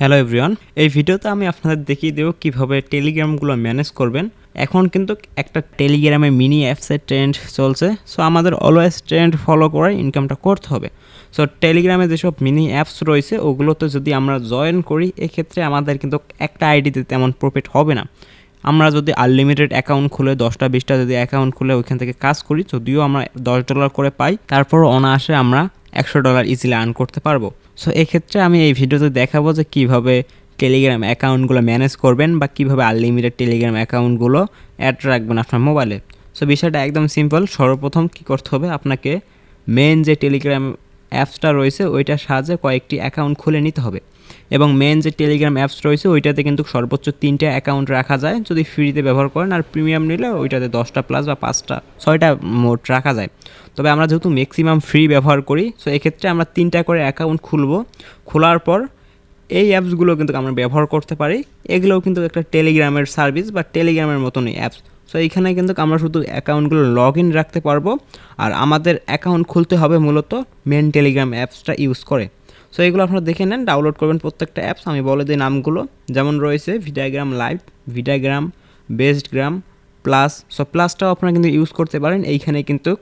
Hello everyone এই ভিডিওতে আমি আপনাদের দেখিয়ে দেবো কীভাবে টেলিগ্রামগুলো ম্যানেজ করবেন। এখন কিন্তু একটা টেলিগ্রামে মিনি অ্যাপসের ট্রেন্ড চলছে। সো আমাদের অলওয়েজ ট্রেন্ড ফলো করে ইনকামটা করতে হবে। সো টেলিগ্রামে যেসব মিনি অ্যাপস রয়েছে, ওগুলোতে যদি আমরা জয়েন করি, এক্ষেত্রে আমাদের কিন্তু একটা আইডিতে তেমন প্রফিট হবে না। আমরা যদি আনলিমিটেড অ্যাকাউন্ট খুলে, দশটা, বিশটা যদি অ্যাকাউন্ট খুলে ওইখান থেকে কাজ করি, যদিও আমরা দশ ডলার করে পাই তারপর অনায়াসে আমরা একশো ডলার ইজিলি আর্ন করতে পারব। সো এক্ষেত্রে আমি এই ভিডিওতে দেখাবো যে কীভাবে টেলিগ্রাম অ্যাকাউন্টগুলো ম্যানেজ করবেন বা কীভাবে আনলিমিটেড টেলিগ্রাম অ্যাকাউন্টগুলো অ্যাড রাখবেন আপনার মোবাইলে সো বিষয়টা একদম সিম্পল সর্বপ্রথম কী করতে হবে? আপনাকে মেন যে টেলিগ্রাম অ্যাপসটা রয়েছে, ওইটার সাহায্যে কয়েকটি অ্যাকাউন্ট খুলে নিতে হবে। এবং মেন যে টেলিগ্রাম অ্যাপস রয়েছে, ওইটাতে কিন্তু সর্বোচ্চ তিনটে অ্যাকাউন্ট রাখা যায়। যদি ফ্রিতে ব্যবহার করেন, আর প্রিমিয়াম নিলে ওইটাতে দশটা প্লাস বা পাঁচটা, ছয়টা মোট রাখা যায়। তবে আমরা যেহেতু ম্যাক্সিমাম ফ্রি ব্যবহার করি সো এক্ষেত্রে আমরা তিনটা করে অ্যাকাউন্ট খুলবো। খোলার পর এই অ্যাপসগুলো কিন্তু আমরা ব্যবহার করতে পারি। এগুলোও কিন্তু একটা টেলিগ্রামের সার্ভিস বা টেলিগ্রামের মতনই অ্যাপস সো এইখানে কিন্তু আমরা শুধু অ্যাকাউন্টগুলো লগ ইন রাখতে পারব। আর আমাদের অ্যাকাউন্ট খুলতে হবে মূলত মেন টেলিগ্রাম অ্যাপসটা ইউজ করে। সো এগুলো আপনারা দেখে নেন ডাউনলোড করবেন প্রত্যেকটা অ্যাপস আমি বলে দিই নামগুলো। যেমন রয়েছে Vidogram live Vidogram Bestgram Plus so প্লাসটাও আপনারা কিন্তু ইউজ করতে পারেন। এইখানে কিন্তু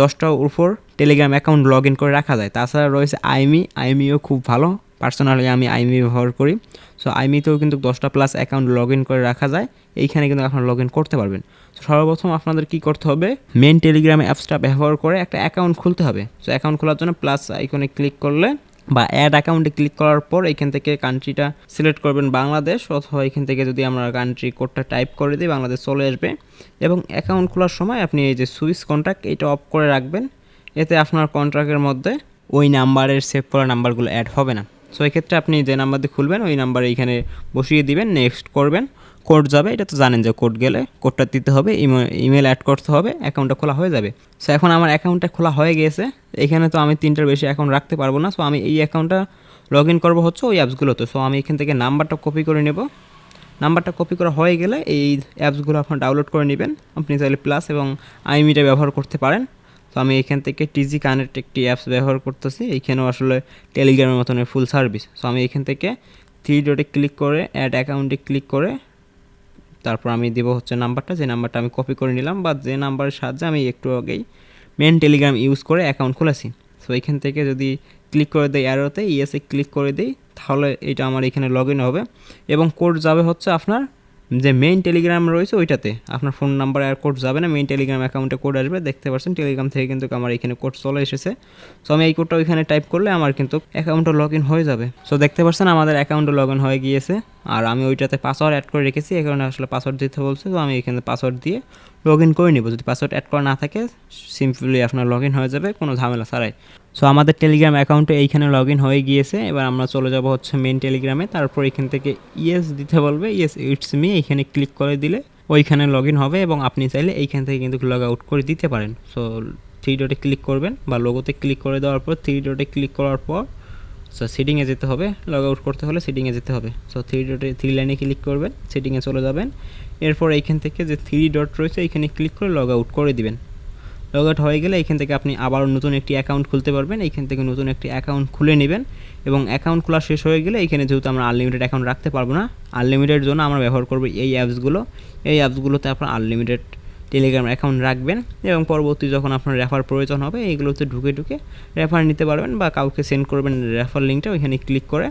দশটার উপর টেলিগ্রাম অ্যাকাউন্ট লগ ইন করে রাখা যায়। তাছাড়া রয়েছে আইমি আইমিও খুব ভালো। পার্সোনালি আমি আইমি ব্যবহার করি। সো আইমিতেও কিন্তু দশটা প্লাস অ্যাকাউন্ট লগ ইন করে রাখা যায়। এইখানে কিন্তু আপনারা লগ ইন করতে পারবেন। তো সর্বপ্রথম আপনাদের কি করতে হবে? মেন টেলিগ্রাম অ্যাপসটা ব্যবহার করে একটা অ্যাকাউন্ট খুলতে হবে। সো অ্যাকাউন্ট খোলার জন্য প্লাস আইকনে ক্লিক করলে বা অ্যাড অ্যাকাউন্টে ক্লিক করার পর এখান থেকে কান্ট্রিটা সিলেক্ট করবেন বাংলাদেশ অথবা এখান থেকে যদি আমরা কান্ট্রি কোডটা টাইপ করে দিই, বাংলাদেশ চলে আসবে। এবং অ্যাকাউন্ট খোলার সময় আপনি এই যে সুইচ কন্ট্রাক্ট এটা অফ করে রাখবেন। এতে আপনার কন্ট্রাক্টের মধ্যে ওই নাম্বারের সেভ করা নাম্বারগুলো অ্যাড হবে না। সো এক্ষেত্রে আপনি যে নাম্বার দিয়ে খুলবেন, ওই নাম্বারে এখানে বসিয়ে দিবেন নেক্সট করবেন। কোড যাবে, এটা তো জানেন যে কোড গেলে কোডটা দিতে হবে ইমেল অ্যাড করতে হবে, অ্যাকাউন্টটা খোলা হয়ে যাবে। সো এখন আমার অ্যাকাউন্টটা খোলা হয়ে গিয়েছে এখানে তো আমি তিনটার বেশি অ্যাকাউন্ট রাখতে পারব না সো আমি এই অ্যাকাউন্টটা লগ ইন করব হচ্ছে ওই অ্যাপসগুলোতে। সো আমি এখান থেকে নাম্বারটা কপি করে নেব। নাম্বারটা কপি করা হয়ে গেলে এই অ্যাপসগুলো আপনার ডাউনলোড করে নেবেন। আপনি চাইলে প্লাস এবং আইমিটা ব্যবহার করতে পারেন। তো আমি এখান থেকে টিজি কানেক্ট একটি অ্যাপস ব্যবহার করতেছি এইখানেও আসলে টেলিগ্রামের মতন ফুল সার্ভিস সো আমি এখান থেকে থ্রি ডটে ক্লিক করে অ্যাড অ্যাকাউন্টে ক্লিক করে তারপর আমি দেবো হচ্ছে নাম্বারটা, যে নাম্বারটা আমি কপি করে নিলাম বা যে নাম্বারের সাহায্যে আমি একটু আগেই মেন টেলিগ্রাম ইউজ করে অ্যাকাউন্ট খুলেছি। সো এখান থেকে যদি ক্লিক করে দেয় অ্যারোতে ইএসএ ক্লিক করে দিই, তাহলে এটা আমার এখানে লগ ইন হবে। এবং কোড যাবে হচ্ছে আপনার যে মেইন টেলিগ্রাম রয়েছে ওইটাতে। আপনার ফোন নাম্বার আর কোড যাবে না মেইন টেলিগ্রাম অ্যাকাউন্টে কোড আসবে। দেখতে পাচ্ছেন টেলিগ্রাম থেকে কিন্তু আমার এখানে কোড চলে এসেছে। সো আমি এই কোডটা ওইখানে টাইপ করলে আমার কিন্তু অ্যাকাউন্টটা লগ ইন হয়ে যাবে। সো দেখতে পাচ্ছেন আমাদের অ্যাকাউন্টে লগ ইন হয়ে গিয়েছে। আর আমি ওইটাতে পাসওয়ার্ড অ্যাড করে রেখেছি, এই কারণে আসলে পাসওয়ার্ড দিতে বলছে, তো আমি এখানে পাসওয়ার্ড দিয়ে লগ ইন করে নিব। যদি পাসওয়ার্ড অ্যাড করা না থাকে সিম্পলি আপনার লগ ইন হয়ে যাবে, কোনো ঝামেলা ছাড়াই। সো আমাদের টেলিগ্রাম অ্যাকাউন্টে এইখানে লগ ইন হয়ে গিয়েছে। এবার আমরা চলে যাব হচ্ছে মেন টেলিগ্রামে তারপর এখান থেকে ইয়েস দিতে বলবে। ইয়েস ইটস মি এইখানে ক্লিক করে দিলে ওইখানে লগ ইন হবে এবং আপনি চাইলে এইখান থেকে কিন্তু লগ আউট করে দিতে পারেন। সো থ্রি ডটে ক্লিক করবেন বা লোগোতে ক্লিক করে দেওয়ার পর থ্রি ডটে ক্লিক করার পর সো সিটিংয়ে যেতে হবে লগ আউট করতে হলে সিটিংয়ে যেতে হবে। সো থ্রি ডটে থ্রি লাইনে ক্লিক করবেন সেটিংয়ে চলে যাবেন। এরপর এইখান থেকে যে থ্রি ডট রয়েছে, এইখানে ক্লিক করে লগ আউট করে দিবেন। লগ আউট হয়ে গেলে এখান থেকে আপনি আবার নতুন একটি অ্যাকাউন্ট খুলতে পারবেন। এইখান থেকে নতুন একটি অ্যাকাউন্ট খুলে নেবেন এবং অ্যাকাউন্ট খোলা শেষ হয়ে গেলে এখানে যেহেতু আমরা আনলিমিটেড অ্যাকাউন্ট রাখতে পারব না আনলিমিটেড জন্য আমরা ব্যবহার করব এই অ্যাপসগুলো এই অ্যাপসগুলোতে আপনার আনলিমিটেড টেলিগ্রাম অ্যাকাউন্ট রাখবেন এবং পরবর্তী যখন আপনার রেফার প্রয়োজন হবে, এইগুলোতে ঢুকে ঢুকে রেফার নিতে পারবেন বা কাউকে সেন্ড করবেন রেফার লিঙ্কটা ওইখানে ক্লিক করে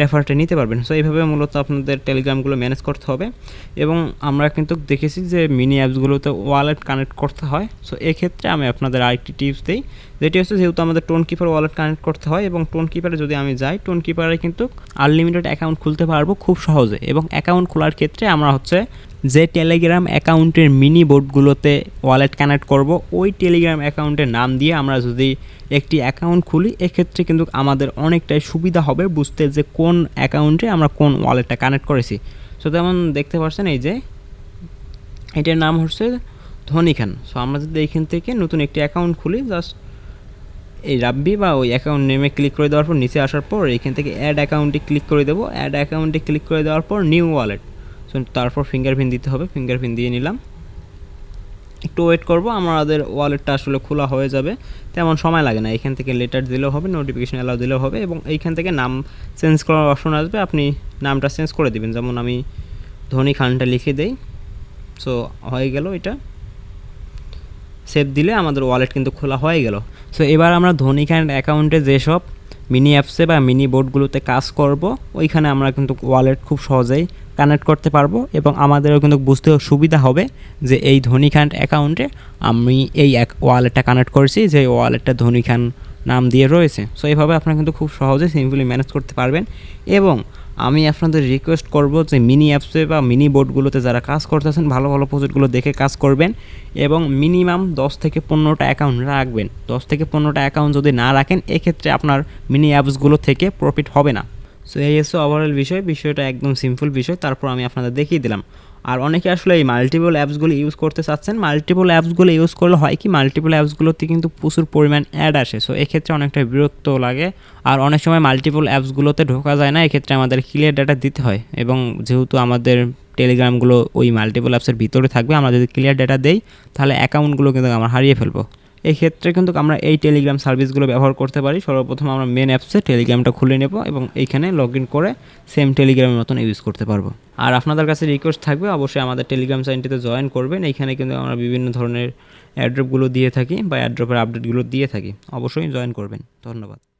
রেফারটা নিতে পারবেন। সো এইভাবে মূলত আপনাদের টেলিগ্রামগুলো ম্যানেজ করতে হবে এবং আমরা কিন্তু দেখেছি যে মিনি অ্যাপসগুলোতে ওয়ালেট কানেক্ট করতে হয়। সো এক্ষেত্রে আমি আপনাদের আরেকটি টিপস দিই যেটি হচ্ছে যেহেতু আমাদের টোন কিপার ওয়ালেট কানেক্ট করতে হয় এবং টোন কিপারে যদি আমি যাই টোন কিপারে কিন্তু আনলিমিটেড অ্যাকাউন্ট খুলতে পারব খুব সহজে এবং অ্যাকাউন্ট খোলার ক্ষেত্রে আমরা হচ্ছে যে টেলিগ্রাম অ্যাকাউন্টের মিনি বোর্ডগুলোতে ওয়ালেট কানেক্ট করব, ওই টেলিগ্রাম অ্যাকাউন্টের নাম দিয়ে আমরা যদি একটি অ্যাকাউন্ট খুলি, এক্ষেত্রে কিন্তু আমাদের অনেকটাই সুবিধা হবে বুঝতে যে কোন অ্যাকাউন্টে আমরা কোন ওয়ালেটটা কানেক্ট করেছি। সো তেমন দেখতে পাচ্ছেন এই যে, এটার নাম হচ্ছে ধনী খান সো আমরা যদি এইখান থেকে নতুন একটি অ্যাকাউন্ট খুলি জাস্ট এই রাব্বি বা ওই অ্যাকাউন্ট নেমে ক্লিক করে দেওয়ার পর, নিচে আসার পর, এখান থেকে অ্যাড অ্যাকাউন্টে ক্লিক করে দেবো। অ্যাড অ্যাকাউন্টে ক্লিক করে দেওয়ার পর নিউ ওয়ালেট সো তারপর ফিঙ্গারপ্রিন্ট দিতে হবে। ফিঙ্গারপ্রিন্ট দিয়ে নিলাম। একটু ওয়েট করব, আমাদের ওয়ালেটটা আসলে খোলা হয়ে যাবে। তেমন সময় লাগে না। এখান থেকে লেটার দিলেও হবে নোটিফিকেশন অ্যালাউ দিলেও হবে এবং এইখান থেকে নাম চেঞ্জ করার অপশন আসবে। আপনি নামটা চেঞ্জ করে দিবেন। যেমন আমি ধনী খানটা লিখে দেই। সো হয়ে গেল এটা। সেভ দিলে আমাদের ওয়ালেট কিন্তু খোলা হয়ে গেল। সো এবার আমরা ধনী খান অ্যাকাউন্টে যেসব মিনি অ্যাপসে বা মিনি বোর্ডগুলোতে কাজ করব, ওইখানে আমরা কিন্তু ওয়ালেট খুব সহজেই কানেক্ট করতে পারব এবং আমাদেরও কিন্তু বুঝতেও সুবিধা হবে যে এই ধনী খান অ্যাকাউন্টে আমি এই এক ওয়ালেটটা কানেক্ট করেছি, যে ওয়ালেটটা ধনী খান নাম দিয়ে রয়েছে। সো এইভাবে আপনারা কিন্তু খুব সহজে সিম্পলি ম্যানেজ করতে পারবেন এবং আমি আপনাদের রিকোয়েস্ট করব যে মিনি অ্যাপসে বা মিনি বোর্ডগুলোতে যারা কাজ করতেছেন ভালো ভালো প্রজেক্টগুলো দেখে কাজ করবেন এবং মিনিমাম দশ থেকে পনেরোটা অ্যাকাউন্ট রাখবেন। দশ থেকে পনেরোটা অ্যাকাউন্ট যদি না রাখেন, এক্ষেত্রে আপনার মিনি অ্যাপসগুলো থেকে প্রফিট হবে না। সো এই এসো ওভারঅল বিষয়। বিষয়টা একদম সিম্পল বিষয়। তারপর আমি আপনাদের দেখিয়ে দিলাম। আর অনেকে আসলে এই মাল্টিপল অ্যাপসগুলো ইউজ করতে চাচ্ছেন। মাল্টিপল অ্যাপসগুলো ইউজ করলে হয় কি মাল্টিপল অ্যাপসগুলোতে কিন্তু প্রচুর পরিমাণ অ্যাড আসে। সো এক্ষেত্রে অনেকটা বিরক্ত লাগে। আর অনেক সময় মাল্টিপল অ্যাপসগুলোতে ঢোকা যায় না, এক্ষেত্রে আমাদের ক্লিয়ার ডাটা দিতে হয়। এবং যেহেতু আমাদের টেলিগ্রামগুলো ওই মাল্টিপল অ্যাপসের ভিতরে থাকবে, আমরা যদি ক্লিয়ার ডাটা দেই, তাহলে অ্যাকাউন্টগুলো কিন্তু আমরা হারিয়ে ফেলব। এই ক্ষেত্রে কিন্তু আমরা এই টেলিগ্রাম সার্ভিসগুলো ব্যবহার করতে পারি। সর্বপ্রথম আমরা মেন অ্যাপসে টেলিগ্রামটা খুলে নেব এবং এইখানে লগ ইন করে সেম টেলিগ্রামের মতন ইউজ করতে পারব। আর আপনাদের কাছে রিকোয়েস্ট থাকবে, অবশ্যই আমাদের টেলিগ্রাম চ্যানেলটিতে জয়েন করবেন। এইখানে কিন্তু আমরা বিভিন্ন ধরনের অ্যাড্রপগুলো দিয়ে থাকি বা অ্যাড্রপের আপডেটগুলো দিয়ে থাকি। অবশ্যই জয়েন করবেন। ধন্যবাদ।